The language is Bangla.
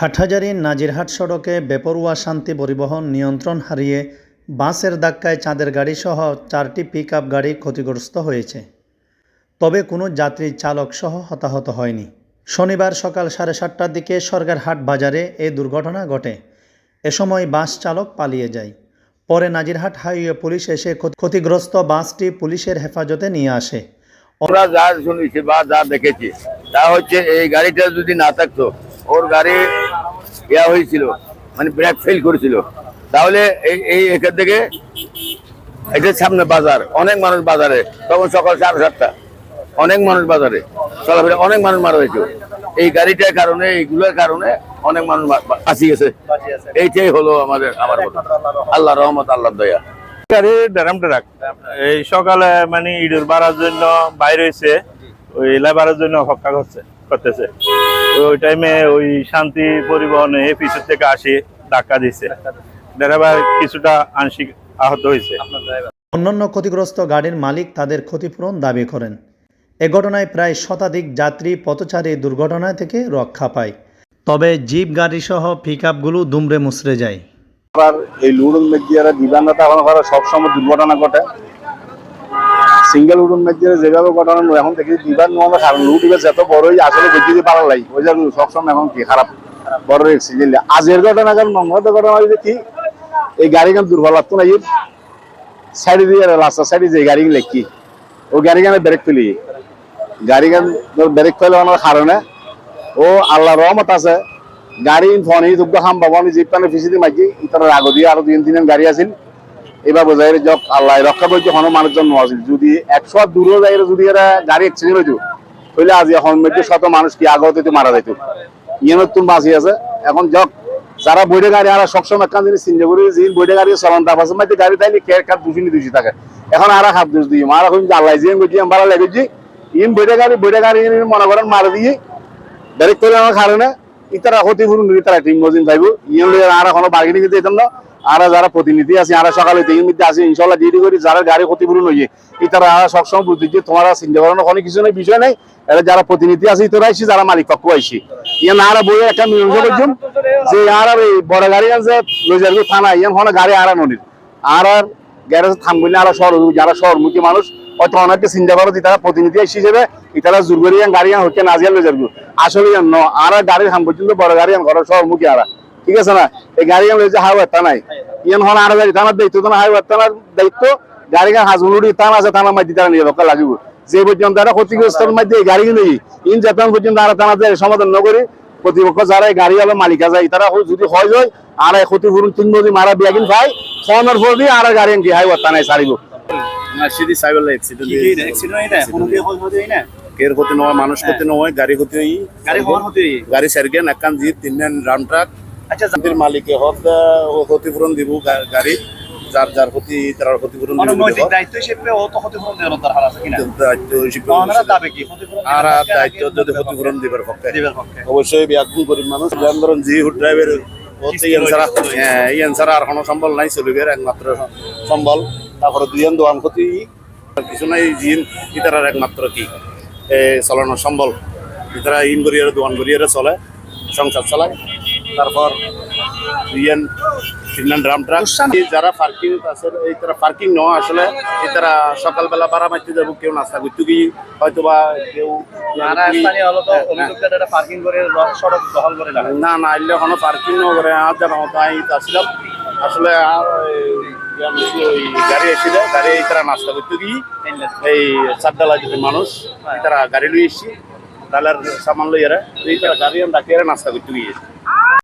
হাটহাজারী নাজিরহাট সড়কে বেপরোয়া শান্তি পরিবহন নিয়ন্ত্রণ হারিয়ে বাসের ধাক্কায় চাঁদের গাড়িসহ চারটি পিকআপ গাড়ি ক্ষতিগ্রস্ত হয়েছে। তবে কোনো যাত্রী চালক সহ হতাহত হয়নি। শনিবার সকাল সাড়ে সাতটার দিকে সরকারহাট বাজারে এই দুর্ঘটনা ঘটে। এ সময় বাস চালক পালিয়ে যায়। পরে নাজিরহাট হাইওয়ে পুলিশ এসে ক্ষতিগ্রস্ত বাসটি পুলিশের হেফাজতে নিয়ে আসে। আমরা যা শুনেছি বা যা দেখেছি, তা হচ্ছে এই গাড়িটা যদি না থাকতো, ওর গাড়ি ইয়া হয়েছিল মানে ব্রেক ফেল করেছিল। তাহলে এই এখান থেকে এটার সামনে বাজার, অনেক মানুষ বাজারে, তখন সকাল সাড়ে সাতটা, অনেক মানুষ বাজারে, চলাফেরা অনেক মানুষ মারা হয়েছে। এই গাড়িটার কারণে, এইগুলোর কারণে অনেক মানুষ আসি গেছে। এইটাই হলো আমাদের আমার কথা আল্লাহ রহমত আল্লাহ দয়া। ড্রাম এই সকালে মানে ইডুর বাড়ার জন্য বাইরে হয়েছে, ওই লেবারের জন্য অপেক্ষা করছে করতেছে। ওই টাইমে ওই শান্তি পরিবহনে পিছন থেকে আসি ধাক্কা দিছে। ড্রাইভার কিছুটা আংশিক আহত হয়েছে। অন্যান্য ক্ষতিগ্রস্ত গাড়ির মালিক তাদের ক্ষতিপূরণ দাবি করেন। এ ঘটনায় প্রায় শতাধিক যাত্রী পথচারী দুর্ঘটনা থেকে রক্ষা পায়। তবে জিপ গাড়ি সহ গাড়িসহ পিকআপগুলো দুমড়ে মুচড়ে যায়। আবার এই লুড়ুল মেজিয়ারা দিবান্নতা এখন করা সবসময় দুর্ঘটনা ঘটে। সিঙ্গেল উডুন মেজিয়ারে যেভাবে ঘটনা নয়, এখন দেখি দিবার নোয়ার কারণ লুড ইবে যত বড়ই আসলে বেশি দিয়ে পারা লাই। ওই জন্য সবসময় এখন কি খারাপ বড় এক্সিডেন্ট আজের ঘটনা কারণ মঙ্গলবার ঘটনা হয়েছে কি এই গাড়ি গান দুর্বল লাগতো না এই সাইডে দিয়ে রাস্তা সাইডে যে গাড়ি লেখি ও গাড়ি গানে ব্রেক তুলি গাড়ি গান ব্রেক ফেলে আমার কারণে? ও আল্লাহ রহমত আছে গাড়ি ফোনে দুগ্ধ খাম বাবানি জিপ পানে ফিসি দিয়ে মাঝি ইতার আগো দিয়ে আরও তিন তিন গাড়ি আছিল। এবার আল্লাহ রক্ষা করছে হন মানুষজন যদি একশো দূরও যাই যদি এরা গাড়ি আজ এখন শত মানুষ কি আগত মারা যাইতো? ইয়ে নতুন আছে। এখন যারা গাড়ি, আর সবসময় একখান জিনিস চিন্তা করি, যে বইটে গাড়ি চলন তাপ আছে মাঝে গাড়ি তাইলে কে থাকে। এখন আর খাপ দোষ দিই, মারা আল্লাহ জিয়ে গেছি আমরা লেগেছি। ইন বইটে গাড়ি বইটে গাড়ি মনে করেন মারা দিয়ে ডাইরেক্ট করে আমার কারণে ইতারা ক্ষতিপূরণ নিয়ে তারা ঠিক মজিন পাইব ইয়ে লইয়া আর এখনও বার্গেনিং দিতে যেতাম না। আর যারা প্রতিনিধি আছে, আর সকালে তিন মধ্যে আছে ইনশাল্লাহ ডিউটি করি, যারা গাড়ি ক্ষতিপূরণ হইয়ে। ইতারা সবসময় বুঝি যে তোমার চিন্তা করানো কোনো কিছু নেই, বিষয় নাই। এটা যারা প্রতিনিধি আছে, ইতারা আইসি, যারা মালিক পক্ষ আইসি। ইয়ে না আর বই একটা মীমাংসা করছুন যে আর এই বড় গাড়ি আছে লইজারগু থানা ইয়ান হলো গাড়ি আর নদীর আর আর গ্যারেজ থামবি না, আর শহর, যারা শহরমুখী মানুষ হয়তো অনেকে চিন্তা করো যে তারা প্রতিনিধি এসে যাবে ইতারা জোর করে গাড়ি হচ্ছে নাজিয়াল যাব আসলে ন আর গাড়ির হাম পর্যন্ত বড় গাড়ি ঘরের আর। ঠিক আছে না? এই গাড়ি ইয়ান লইছে হাইওয়ে থানায় ইয়ান হন আর গাড়ি থানার দায়িত্ব তো না হাইওয়ে থানার দায়িত্ব। গাড়ি গান থানা আছে থানার মধ্যে তারা নিয়ে রক্ষা লাগিব। যে পর্যন্ত তারা ক্ষতিগ্রস্তের মধ্যে এই গাড়ি নেই ইন যেতন পর্যন্ত আর থানাতে সমাধান নকরি কর্তৃপক্ষ যারা এই গাড়ি আলো মালিক আছে তারা যদি হয় যায় আর ক্ষতিপূরণ তিন যদি মারা বিয়াগিন পাই ফোনের ফোন দিয়ে আর গাড়ি কি হাইওয়ে থানায় সারিব এক্সিডেন্ট কের ক্ষতি নহয় মানুষ ক্ষতি নহয় গাড়ি ক্ষতি হই গাড়ি হওয়ার হতে গাড়ি জি রাম ট্রাক আচ্ছা মালিকে ও ক্ষতিপূরণ দিব গাড়ি যার যার ক্ষতি তার ক্ষতিপূরণ অনৈতিক দায়িত্ব হিসেবে ও তো ক্ষতিপূরণ দেওয়ার দরকার আছে কিনা দায়িত্ব হিসেবে ওনারা দাবি কি? আর দায়িত্ব যদি ক্ষতিপূরণ দিবার পক্ষে। অবশ্যই ব্যাকুল গরিব মানুষ ধরুন জি হুড ড্রাইভার হ্যাঁ ছাড়া আর কোনো সম্বল নাই চলিবে একমাত্র সম্বল। তারপরে দুইজন দোয়ান ক্ষতি কিছু নাই জিন ইতারার একমাত্র কি? এ চলানো সম্বল। ইতারা ইন করিয়ে দোয়ান করিয়ে চলে সংসার চালায়। তারপর ইয়ান ফিনল্যান্ড ড্রাম ট্রাক। যারা পার্কিং আছে এই তারা পার্কিং নয় আসলে এই তারা সকালবেলা বাড়া মারতে যাব কেউ নাস্তা করতে গিয়ে হয়তো বা কেউ না না এলে কোনো পার্কিং ন করে আর জানা মতো আমি আসছিলাম আসলে গাড়ি এসেছিল, গাড়ি তারা নাস্তা করতে গিয়ে এই চারডালা যদি মানুষ তারা গাড়ি লই এসছি ডালার সামান লই এরা, এই তারা গাড়ি আমি ডাকিয়ে নাস্তা করতে গিয়ে